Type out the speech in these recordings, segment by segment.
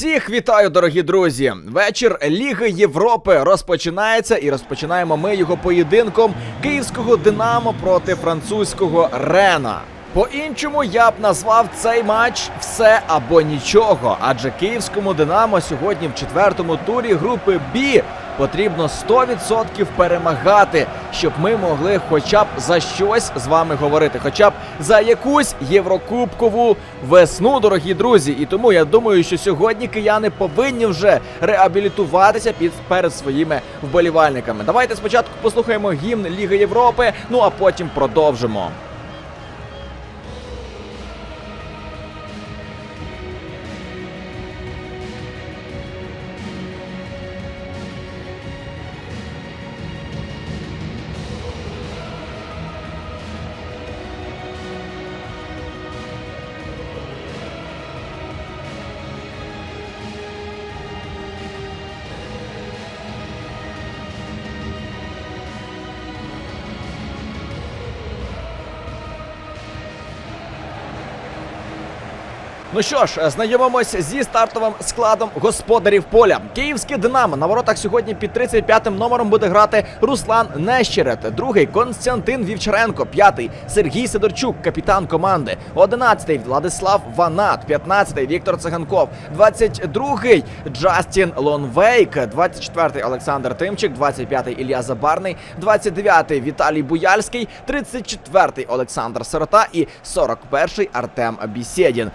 Всіх вітаю, дорогі друзі! Вечір Ліги Європи розпочинається і розпочинаємо ми його поєдинком київського Динамо проти французького Рена. По-іншому я б назвав цей матч все або нічого, адже київському Динамо сьогодні в четвертому турі групи Бі потрібно 100% перемагати, щоб ми могли хоча б за щось з вами говорити, хоча б за якусь єврокубкову весну, дорогі друзі. І тому я думаю, що сьогодні кияни повинні вже реабілітуватися під перед своїми вболівальниками. Давайте спочатку послухаємо гімн Ліги Європи, ну а потім продовжимо. Ну що ж, знайомимось зі стартовим складом господарів поля. Київське Динамо на воротах сьогодні під 35-м номером буде грати Руслан Нещерет, другий Константин Вівчаренко, п'ятий Сергій Сидорчук, капітан команди, одинадцятий Владислав Ванат, п'ятнадцятий Віктор Циганков, 22-й Джастін Лонвейк, 24-й Олександр Тимчик, 25-й Ілля Забарний, 29-й Віталій Буяльський, 34-й Олександр Сирота. І 41-й Артем Бісєдін.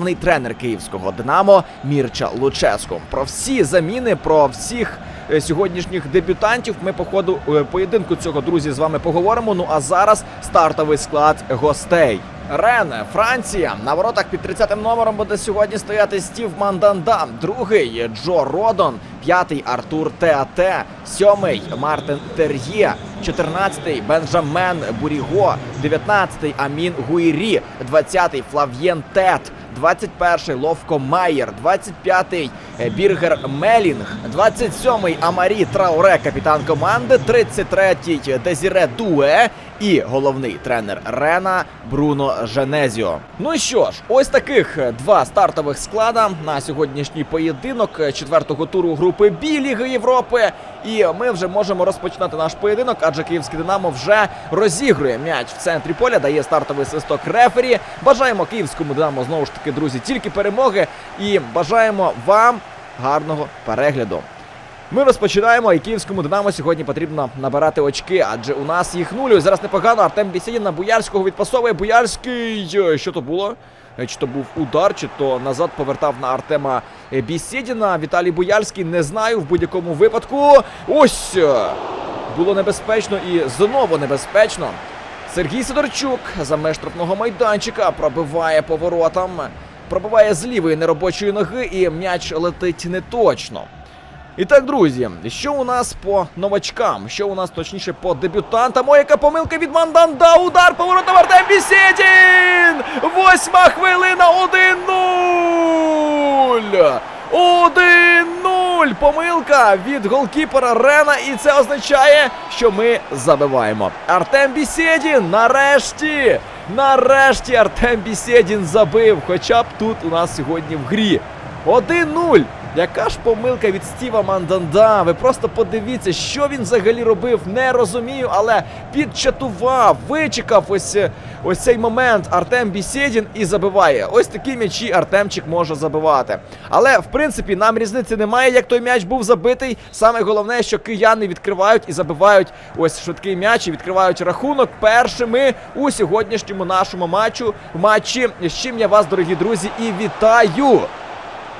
Головний тренер київського Динамо Мірча Луческо. Про всі заміни, про всіх е, сьогоднішніх дебютантів ми по ходу е, поєдинку цього друзі з вами поговоримо. Ну а зараз стартовий склад гостей. Рен, Франція. На воротах під 30-м номером буде сьогодні стояти Стів Манданда. Другий Джо Родон. П'ятий Артур Теате. Сьомий Мартин Тер'є. 14-й Бенджамен Буріго. 19-й Амін Гуйрі. 20-й Флав'єн Тет. 21-й Ловко Майєр, 25-й Біргер Мелінг, 27-й Амарі Трауре, капітан команди, 33-й Дезіре Дуе і головний тренер Рена Бруно Женезіо. Ну і що ж, ось таких два стартових склада на сьогоднішній поєдинок четвертого туру групи Бі Ліги Європи. І ми вже можемо розпочинати наш поєдинок, адже київське Динамо вже розігрує м'яч в центрі поля, дає стартовий свисток рефері. Бажаємо київському Динамо знову ж таки, друзі, тільки перемоги і бажаємо вам гарного перегляду. Ми розпочинаємо, і київському Динамо сьогодні потрібно набирати очки, адже у нас їх. Ось Зараз непогано. Артем Бісєдін на Буярського відпасовує. Буярський. е, Що то було? Е, Чи то був удар, чи то назад повертав на Артема Бісєдіна. Віталій Буяльський не знаю в будь-якому випадку. Ось! е, Було небезпечно і знову небезпечно. Сергій Сидорчук за меж штрафного майданчика пробиває поворотом. Пробиває з лівої неробочої ноги, і м'яч летить неточно. І так, друзі, що у нас по новачкам? Що у нас точніше по дебютантам? Ой, яка помилка від Манданда! Удар поворотом Артем Бісєдін! Восьма хвилина 1-0! 1-0! Помилка від голкіпера Рена, і це означає, що ми забиваємо. Артем Бісєдін нарешті! Нарешті Артем Бісєдін забив, хоча б тут у нас сьогодні в грі. 1-0! Яка ж помилка від Стіва Манданда? Ви просто подивіться, що він взагалі робив. Не розумію, але підчатував, вичекав ось, ось цей момент Артем Бісєдін і забиває. Ось такі м'ячі Артемчик може забивати. Але в принципі нам різниці немає, як той м'яч був забитий. Саме головне, що кияни відкривають і забивають ось швидкий м'яч і відкривають рахунок першими у сьогоднішньому нашому матчу. Матчі, з чим я вас, дорогі друзі, і вітаю!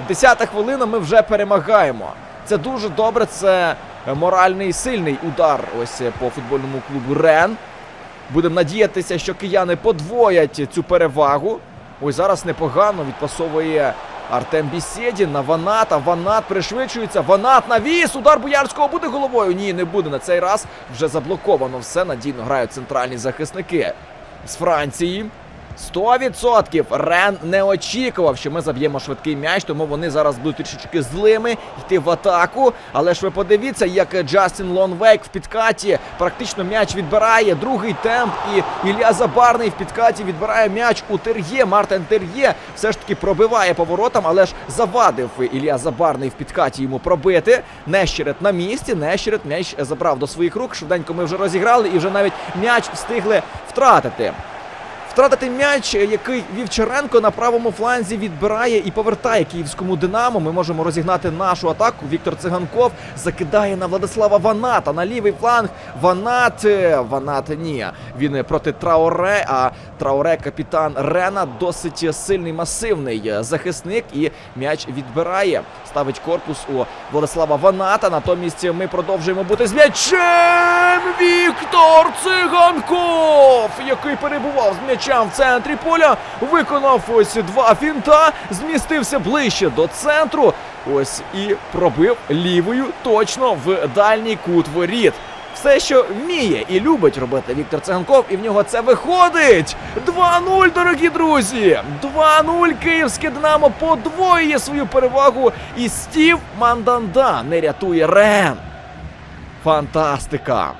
Десята хвилина ми вже перемагаємо. Це дуже добре. Це моральний сильний удар. Ось по футбольному клубу Рен. Будемо надіятися, що кияни подвоять цю перевагу. Ось зараз непогано відпасовує Артем Бісєдін на Ваната. Ванат пришвидшується. Ванат навіс. Удар Боярського буде головою. Ні, не буде на цей раз. Вже заблоковано все. Надійно грають центральні захисники з Франції. 100% Рен не очікував, що ми заб'ємо швидкий м'яч, тому вони зараз будуть трішечки злими йти в атаку. Але ж ви подивіться, як Джастін Лонвейк в підкаті практично м'яч відбирає. Другий темп, і Ілля Забарний в підкаті відбирає м'яч у Тер'є. Мартин Тер'є все ж таки пробиває поворотом, але ж завадив Ілля Забарний в підкаті йому пробити. Нещерет на місці. Нещерет м'яч забрав до своїх рук. Швиденько ми вже розіграли і вже навіть м'яч встигли втратити. Втратити м'яч, який Вівчаренко на правому фланзі відбирає і повертає київському Динамо. Ми можемо розігнати нашу атаку. Віктор Циганков закидає на Владислава Ваната на лівий фланг. Ванат е, Ванат ні. Він проти Траоре. А Траоре капітан Рена досить сильний масивний захисник. І м'яч відбирає. Ставить корпус у Владислава Ваната. Натомість ми продовжуємо бути з м'ячем. Віктор Циганков, який перебував з м'ячем в центрі поля, виконав ось два фінта, змістився ближче до центру. Ось і пробив лівою точно в дальній кут воріт. Все, що вміє і любить робити Віктор Циганков, і в нього це виходить. 2-0, дорогі друзі! 2-0 київське Динамо подвоює свою перевагу. І Стів Манданда не рятує Рен. Фантастика!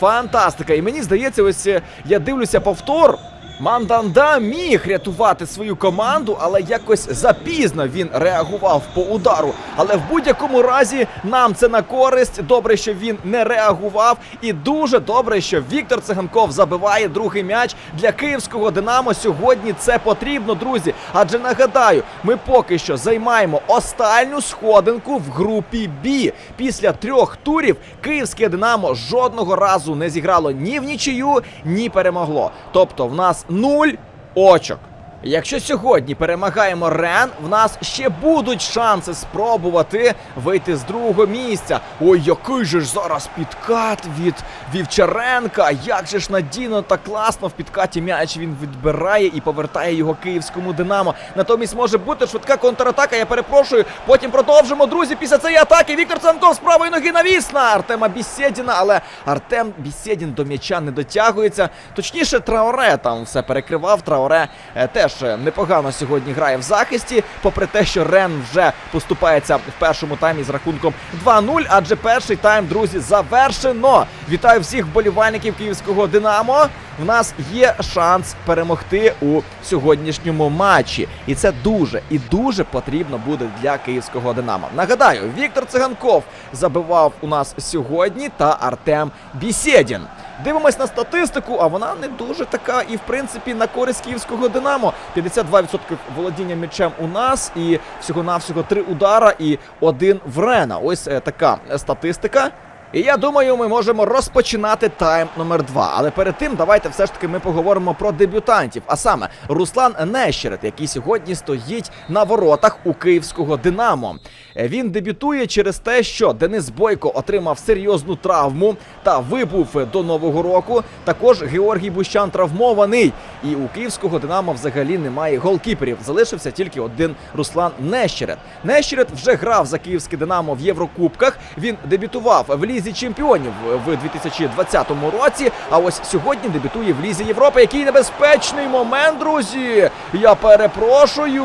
Фантастика! І мені здається, ось е, я дивлюся повтор. Манданда міг рятувати свою команду, але якось запізно він реагував по удару. Але в будь-якому разі нам це на користь. Добре, що він не реагував, і дуже добре, що Віктор Циганков забиває другий м'яч для київського Динамо. Сьогодні це потрібно, друзі. Адже нагадаю, ми поки що займаємо останню сходинку в групі Бі. Після трьох турів київське Динамо жодного разу не зіграло ні в нічию, ні перемогло. Тобто, в нас нуль очок. Якщо сьогодні перемагаємо Рен, в нас ще будуть шанси спробувати вийти з другого місця. Ой, який же ж зараз підкат від Вівчаренка. Як же ж надійно та класно в підкаті м'яч він відбирає і повертає його київському Динамо. Натомість може бути швидка контратака. Я перепрошую. Потім продовжимо, друзі. Після цієї атаки Віктор Цанков з правої ноги навіс на Артема Бісєдіна, але Артем Бісєдін до м'яча не дотягується. Точніше, Траоре там все перекривав. Траоре е, теж непогано сьогодні грає в захисті, попри те, що Рен вже поступається в першому таймі з рахунком 2-0, адже перший тайм, друзі, завершено. Вітаю всіх вболівальників київського Динамо. В нас є шанс перемогти у сьогоднішньому матчі, і це дуже і дуже потрібно буде для київського Динамо. Нагадаю, Віктор Циганков забивав у нас сьогодні та Артем Бісєдін. Дивимось на статистику, а вона не дуже така і в принципі на користь київського Динамо. 52% володіння м'ячем у нас, і всього-навсього три удара і один в Рена. Ось е, така статистика. І я думаю, ми можемо розпочинати тайм номер 2 Але перед тим давайте все ж таки ми поговоримо про дебютантів. А саме Руслан Нещерет, який сьогодні стоїть на воротах у київського Динамо. Е, Він дебютує через те, що Денис Бойко отримав серйозну травму та вибув до нового року. Також Георгій Бущан травмований. І у київського Динамо взагалі немає голкіперів. Залишився тільки один Руслан Нещерет. Нещерет вже грав за київське Динамо в Єврокубках. Він дебютував в лізі чемпіонів в 2020 році. А ось сьогодні дебютує в лізі Європи. Який небезпечний момент, друзі! Я перепрошую.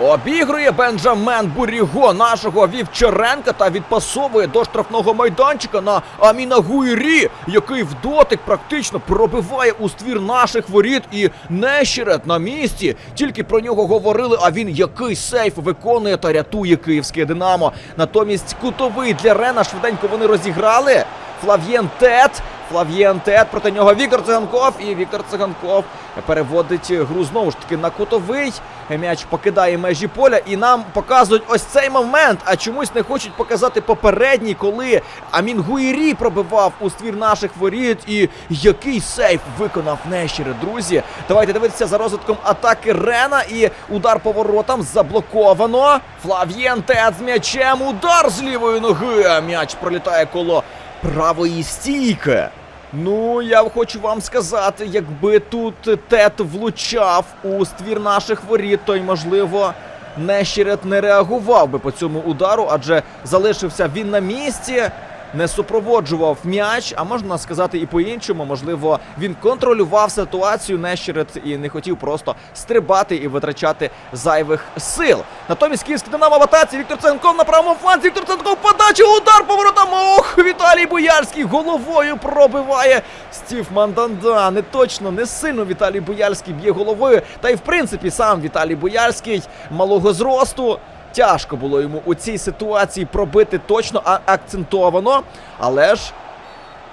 Обігрує Бенджамен Буріго нашого Вівчаренка та відпасовує до штрафного майданчика на Аміна Гуйрі, який в дотик практично пробиває у ствір наших воріт і нещерет на місці. Тільки про нього говорили. А він який сейф виконує та рятує київське Динамо. Натомість кутовий для Рена швиденько вони розіграли. Флав'єн Тет. Флав'єн Тет проти нього Віктор Циганков. І Віктор Циганков переводить гру знову ж таки на кутовий. М'яч покидає межі поля, і нам показують ось цей момент. А чомусь не хочуть показати попередній, коли Амін Гуїрі пробивав у ствір наших воріт. І який сейф виконав Нещере, друзі. Давайте дивитися за розвитком атаки Рена. І удар по воротам заблоковано. Флав'єн Тет з м'ячем. Удар з лівої ноги. М'яч пролітає коло правої стійки. Ну, я хочу вам сказати, якби тут Тет влучав у ствір наших воріт, то й можливо. Нещерет не реагував би по цьому удару, адже залишився він на місці. Не супроводжував м'яч, а можна сказати і по-іншому. Можливо, він контролював ситуацію Нещерет і не хотів просто стрибати і витрачати зайвих сил. Натомість київський динамо в атаці. Віктор Ценков на правому фланзі. Віктор Ценков подача, удар поворотом. Ох, Віталій Боярський головою пробиває Стів Манданда. Не точно, не сильно Віталій Боярський б'є головою. Та й в принципі сам Віталій Боярський малого зросту. Тяжко було йому у цій ситуації пробити точно, а акцентовано. Але ж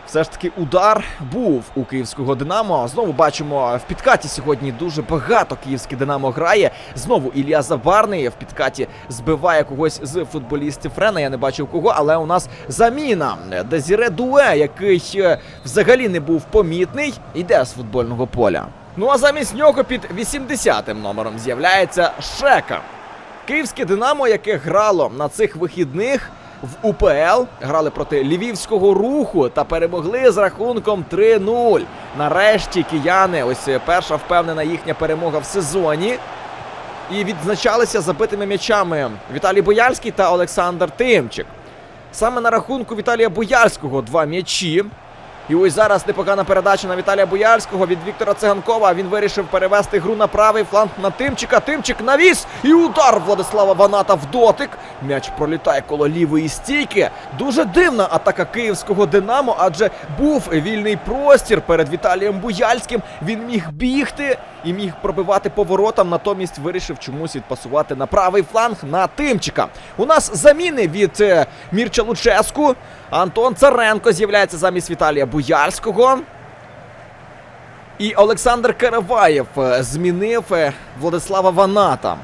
все ж таки удар був у київського Динамо. Знову бачимо в підкаті сьогодні дуже багато київське Динамо грає. Знову Ілля Забарний в підкаті збиває когось з футболістів Френа. Я не бачив кого, але у нас заміна. Дезіре Дуе, який е, взагалі не був помітний, іде з футбольного поля. Ну а замість нього під 80-м номером з'являється Шека. Київське Динамо, яке грало на цих вихідних в УПЛ, грали проти львівського руху та перемогли з рахунком 3-0. Нарешті кияни, ось е, перша впевнена їхня перемога в сезоні. І відзначалися забитими м'ячами Віталій Бояльський та Олександр Тимчик. Саме на рахунку Віталія Бояльського два м'ячі. І ось зараз непогана передача на Віталія Боярського від Віктора Циганкова. Він вирішив перевести гру на правий фланг на Тимчика. Тимчик навіс і удар Владислава Ваната в дотик. М'яч пролітає коло лівої стійки. Дуже дивна атака київського Динамо, адже був вільний простір перед Віталієм Буяльським. Він міг бігти і міг пробивати поворотом. Натомість вирішив чомусь відпасувати на правий фланг на Тимчика. У нас заміни від е, Мірча Луческу. Антон Царенко з'являється замість Віталія Буяльського. І Олександр Караваєв е, змінив е, Владислава Ваната.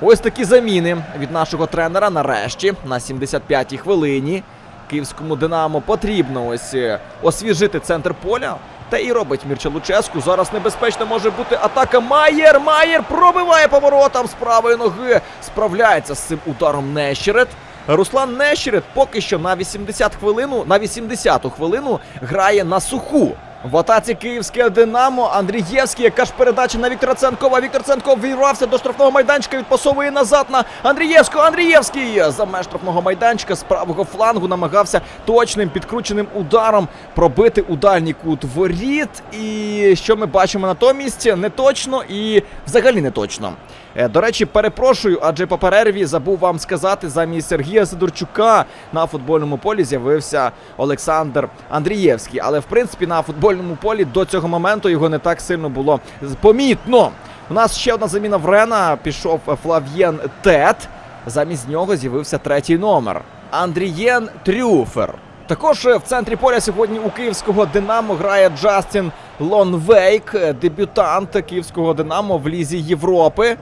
Ось такі заміни від нашого тренера нарешті на 75-й хвилині. Київському Динамо потрібно ось е, освіжити центр поля. Та і робить Мірча Луческу. Зараз небезпечно може бути атака. Маєр! Маєр пробиває поворотом з правої ноги. Справляється з цим ударом Нещерет. Руслан Нещерет поки що на 80 хвилину, на 80-ту хвилину грає на суху. В атаці київське Динамо. Андрієвський, яка ж передача на Віктора Ценкова. Віктор Ценков вірвався до штрафного майданчика, відпасовує назад на Андрієвського. Андрієвський за меж штрафного майданчика з правого флангу намагався точним підкрученим ударом пробити у дальній кут воріт. І що ми бачимо натомість? Не точно і взагалі не точно. Е, До речі, перепрошую, адже по перерві забув вам сказати, замість Сергія Сидорчука на футбольному полі з'явився Олександр Андрієвський. Але в принципі на футбольному полі до цього моменту його не так сильно було помітно. У нас ще одна заміна в Рена. Пішов Флав'єн Тет. Замість нього з'явився третій номер. Андрієн Трюфер. Також в центрі поля сьогодні у київського Динамо грає Джастін Лонвейк, дебютант київського Динамо в Лізі Європи.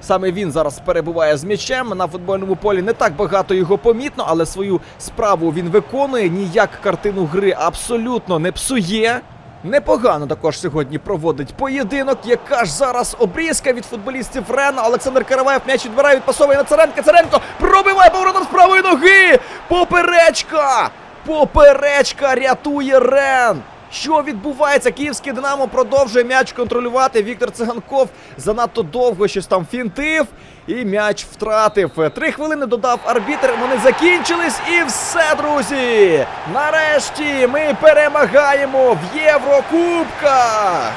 Саме він зараз перебуває з м'ячем на футбольному полі. Не так багато його помітно, але свою справу він виконує. Ніяк картину гри абсолютно не псує. Непогано також сьогодні проводить поєдинок. Яка ж зараз обрізка від футболістів Рена. Олександр Караваєв м'яч відбирає, відпасовує на Царенка. Царенко пробиває поворотом з правої ноги. Поперечка! Поперечка рятує Рен. Що відбувається? Київське Динамо продовжує м'яч контролювати. Віктор Циганков занадто довго щось там фінтив. І м'яч втратив. Три хвилини додав арбітр. Вони закінчились. І все, друзі. Нарешті ми перемагаємо в Єврокубках.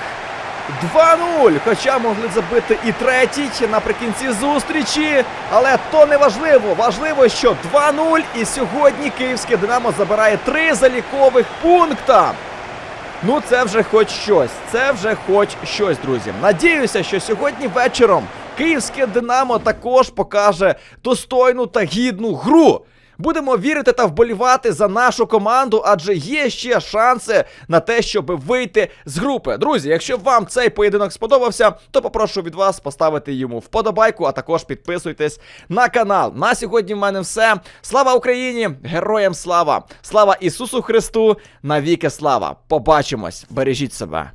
2-0, хоча могли забити і третій наприкінці зустрічі, але то не важливо. Важливо, що 2-0 і сьогодні київське Динамо забирає три залікових пункта. Ну, це вже хоч щось. Це вже хоч щось, друзі. Надіюся, що сьогодні вечором київське Динамо також покаже достойну та гідну гру. Будемо вірити та вболівати за нашу команду, адже є ще шанси на те, щоб вийти з групи. Друзі, якщо вам цей поєдинок сподобався, то попрошу від вас поставити йому вподобайку, а також підписуйтесь на канал. На сьогодні в мене все. Слава Україні! Героям слава! Слава Ісусу Христу! Навіки слава! Побачимось! Бережіть себе!